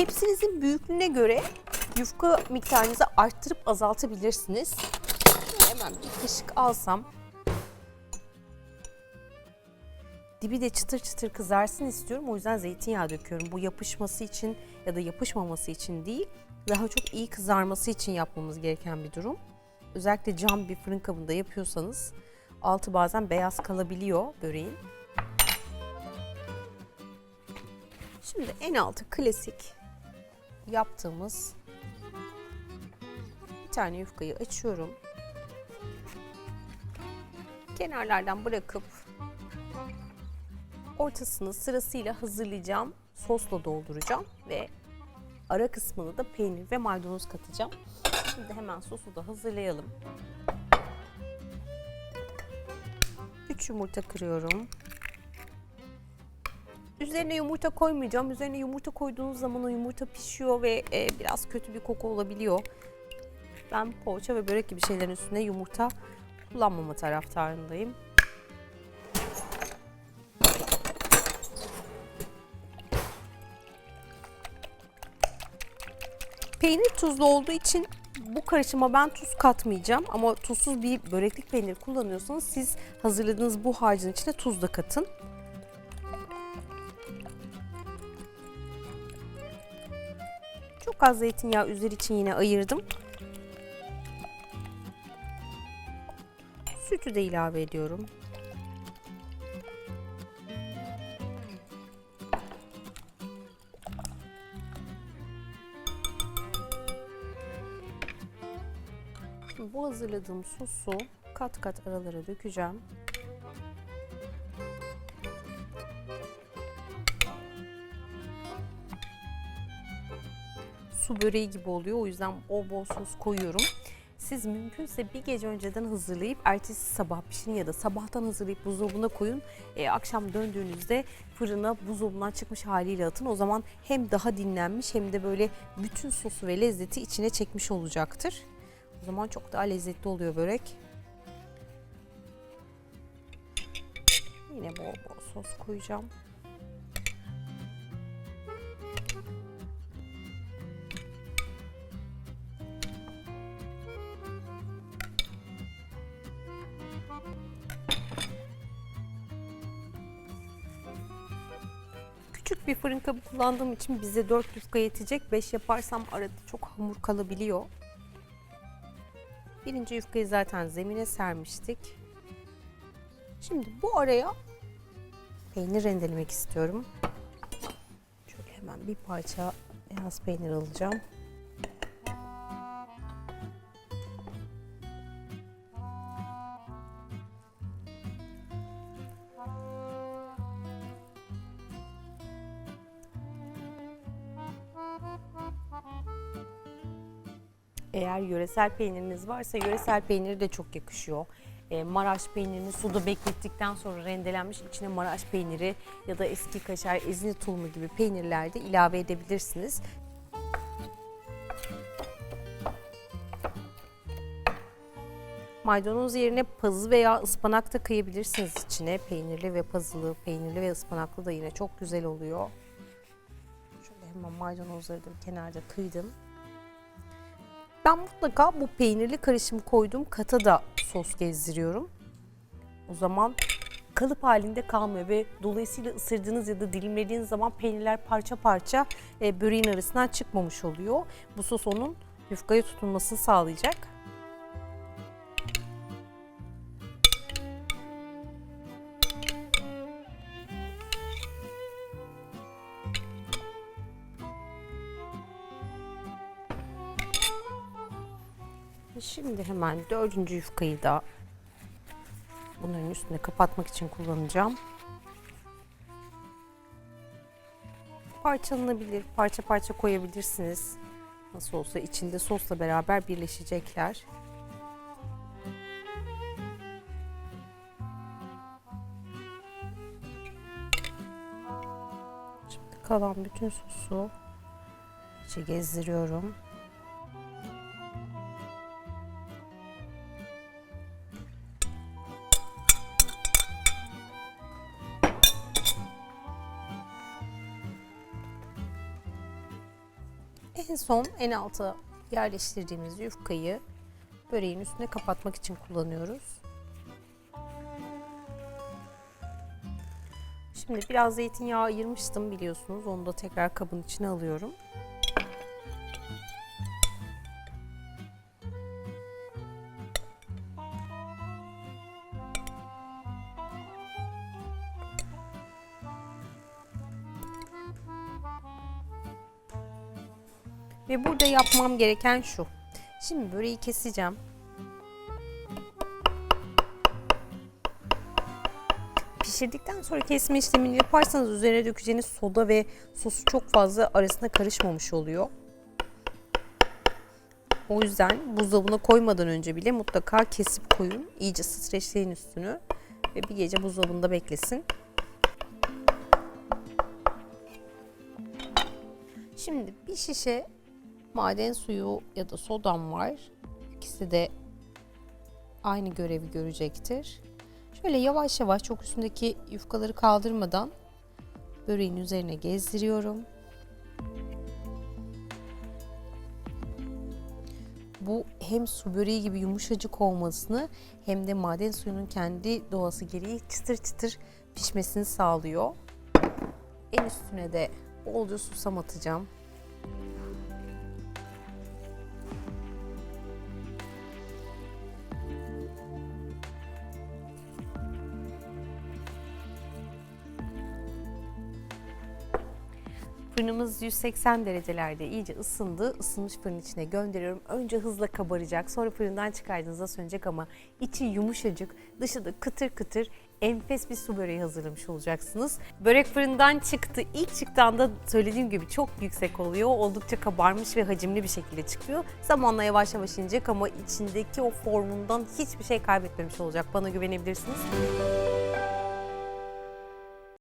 Tepsinizin büyüklüğüne göre yufka miktarınızı arttırıp azaltabilirsiniz. Hemen bir kaşık alsam dibi de çıtır çıtır kızarsın istiyorum. O yüzden zeytinyağı döküyorum. Bu yapışması için ya da yapışmaması için değil, daha çok iyi kızarması için yapmamız gereken bir durum. Özellikle cam bir fırın kabında yapıyorsanız altı bazen beyaz kalabiliyor böreğin. Şimdi en altı klasik yaptığımız bir tane yufkayı açıyorum. Kenarlardan bırakıp ortasını sırasıyla hazırlayacağım. Sosla dolduracağım ve ara kısmını da peynir ve maydanoz katacağım. Şimdi hemen sosu da hazırlayalım. 3 yumurta kırıyorum. Üzerine yumurta koymayacağım. Üzerine yumurta koyduğunuz zaman o yumurta pişiyor ve e, biraz kötü bir koku olabiliyor. Ben poğaça ve börek gibi şeylerin üstüne yumurta kullanmama taraftarındayım. Peynir tuzlu olduğu için bu karışıma ben tuz katmayacağım ama tuzsuz bir böreklik peynir kullanıyorsanız siz hazırladığınız bu harcın içine tuz da katın. Çok az zeytinyağı üzeri için yine ayırdım. Sütü de ilave ediyorum. Şimdi bu hazırladığım sosu kat kat aralara dökeceğim. Su böreği gibi oluyor. O yüzden bol bol sos koyuyorum. Siz mümkünse bir gece önceden hazırlayıp ertesi sabah pişirin ya da sabahtan hazırlayıp buzdolabına koyun. E, akşam döndüğünüzde fırına buzdolabından çıkmış haliyle atın. O zaman hem daha dinlenmiş hem de böyle bütün sosu ve lezzeti içine çekmiş olacaktır. O zaman çok daha lezzetli oluyor börek. Yine bol bol sos koyacağım. Küçük bir fırın kabı kullandığım için bize 4 yufka yetecek. 5 yaparsam arada çok hamur kalabiliyor. Birinci yufkayı zaten zemine sermiştik. Şimdi bu araya peynir rendelemek istiyorum. Şöyle hemen bir parça beyaz peynir alacağım. Eğer yöresel peyniriniz varsa yöresel peyniri de çok yakışıyor. E, Maraş peynirini suda beklettikten sonra rendelenmiş içine Maraş peyniri ya da eski kaşar, ezine tulmu gibi peynirler de ilave edebilirsiniz. Maydanoz yerine pazı veya ıspanak da kıyabilirsiniz içine. Peynirli ve pazılı, peynirli ve ıspanaklı da yine çok güzel oluyor. Şöyle hemen maydanozları da kenarda kıydım. Ben mutlaka bu peynirli karışımı koyduğum kata da sos gezdiriyorum. O zaman kalıp halinde kalmıyor ve dolayısıyla ısırdığınız ya da dilimlediğiniz zaman peynirler parça parça e, böreğin arasından çıkmamış oluyor. Bu sos onun yufkaya tutunmasını sağlayacak. Şimdi hemen dördüncü yufkayı da bunların üstüne kapatmak için kullanacağım. Parçalanabilir, parça parça koyabilirsiniz. Nasıl olsa içinde sosla beraber birleşecekler. Şimdi kalan bütün sosu içe gezdiriyorum. En son en alta yerleştirdiğimiz yufkayı böreğin üstüne kapatmak için kullanıyoruz. Şimdi biraz zeytinyağı ayırmıştım biliyorsunuz. Onu da tekrar kabın içine alıyorum. Ve burada yapmam gereken şu. Şimdi böreği keseceğim. Pişirdikten sonra kesme işlemini yaparsanız üzerine dökeceğiniz soda ve sosu çok fazla arasına karışmamış oluyor. O yüzden buzdolabına koymadan önce bile mutlaka kesip koyun. İyice streçleyin üstünü ve bir gece buzdolabında beklesin. Şimdi bir şişe maden suyu ya da sodam var. İkisi de aynı görevi görecektir. Şöyle yavaş yavaş çok üstündeki yufkaları kaldırmadan böreğin üzerine gezdiriyorum. Bu hem su böreği gibi yumuşacık olmasını hem de maden suyunun kendi doğası gereği çıtır çıtır pişmesini sağlıyor. En üstüne de bolca susam atacağım. Fırınımız 180 derecelerde iyice ısındı. Isınmış fırın içine gönderiyorum. Önce hızla kabaracak. Sonra fırından çıkardığınızda sönecek ama içi yumuşacık, dışı da kıtır kıtır enfes bir su böreği hazırlamış olacaksınız. Börek fırından çıktı. İlk çıktığında söylediğim gibi çok yüksek oluyor. Oldukça kabarmış ve hacimli bir şekilde çıkıyor. Zamanla yavaş yavaş inecek ama içindeki o formundan hiçbir şey kaybetmemiş olacak. Bana güvenebilirsiniz.